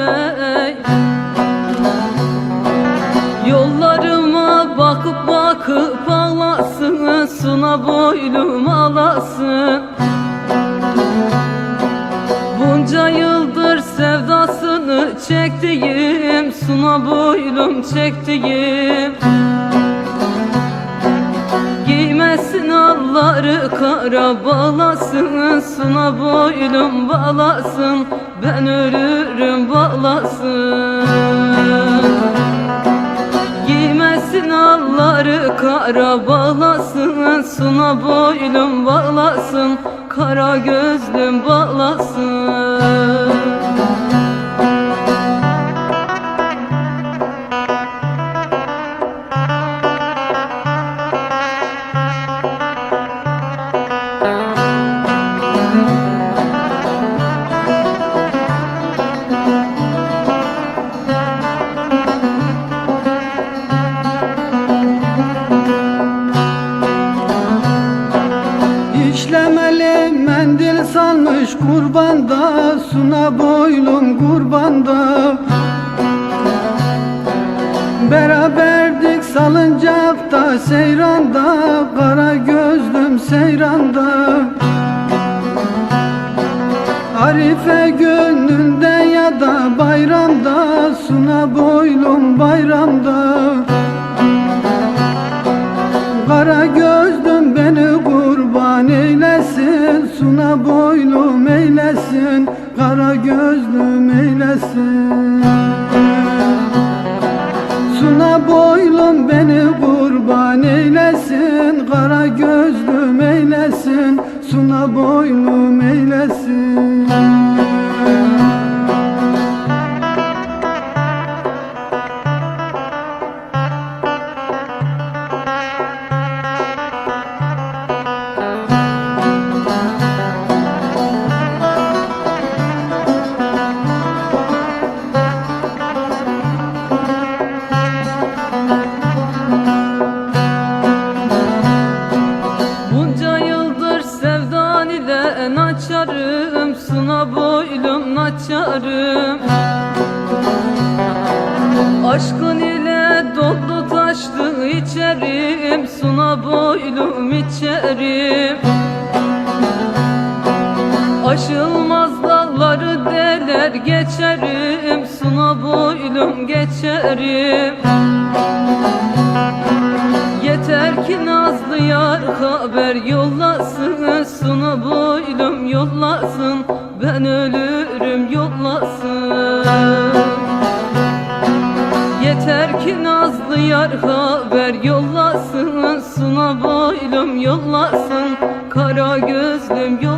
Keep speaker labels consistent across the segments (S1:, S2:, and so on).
S1: ey Yollarıma bakıp bakıp ağlasın Suna boylum ağlasın. Bunca yıldır sevdasını çektiğim Suna boylum çektiğim. Giymesin alları kara bağlasın Suna boylum bağlasın Ben ölürüm bağlasın Giymesin alları kara bağlasın Suna boylum bağlasın Kara gözlüm bağlasın
S2: salmış kurbanda Suna boylum kurbanda. Beraberdik salıncakta seyranda Kara gözlüm seyranda. Arife gönlünde ya da bayramda Suna boylum bayramda eylesin Kara gözlüm eylesin. Suna boylum beni kurban eylesin Kara gözlüm eylesin Suna boylum eylesin
S1: naçarım Aşkın ile doldu taştı içerim Suna boylum içerim. Aşılmaz dağları deler geçerim Suna boylum geçerim yar haber yollasın Suna boylum yollasın Ben ölürüm yollasın. Yeter ki Nazlı yar haber yollasın Suna boylum yollasın Kara gözlüm yollasın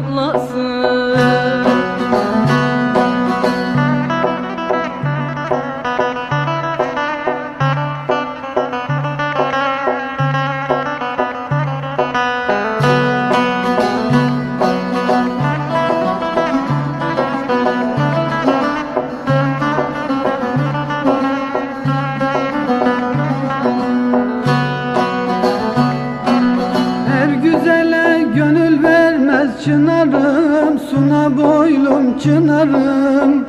S2: çınarım Suna boylum çınarım.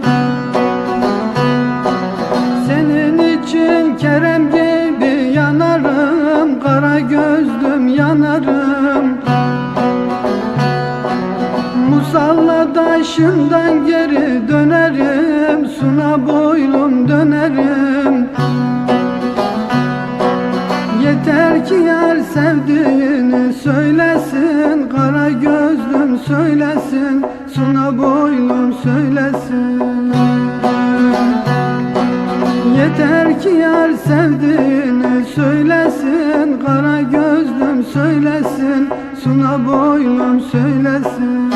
S2: Senin için Kerem gibi yanarım Kara gözlüm yanarım. Musalla taşından geri dönerim Suna boylum dönerim. Yeter ki yar sevdiğini Suna boylum söylesin. Yeter ki yar sevdiğini söylesin. Kara gözlüm söylesin. Suna boylum söylesin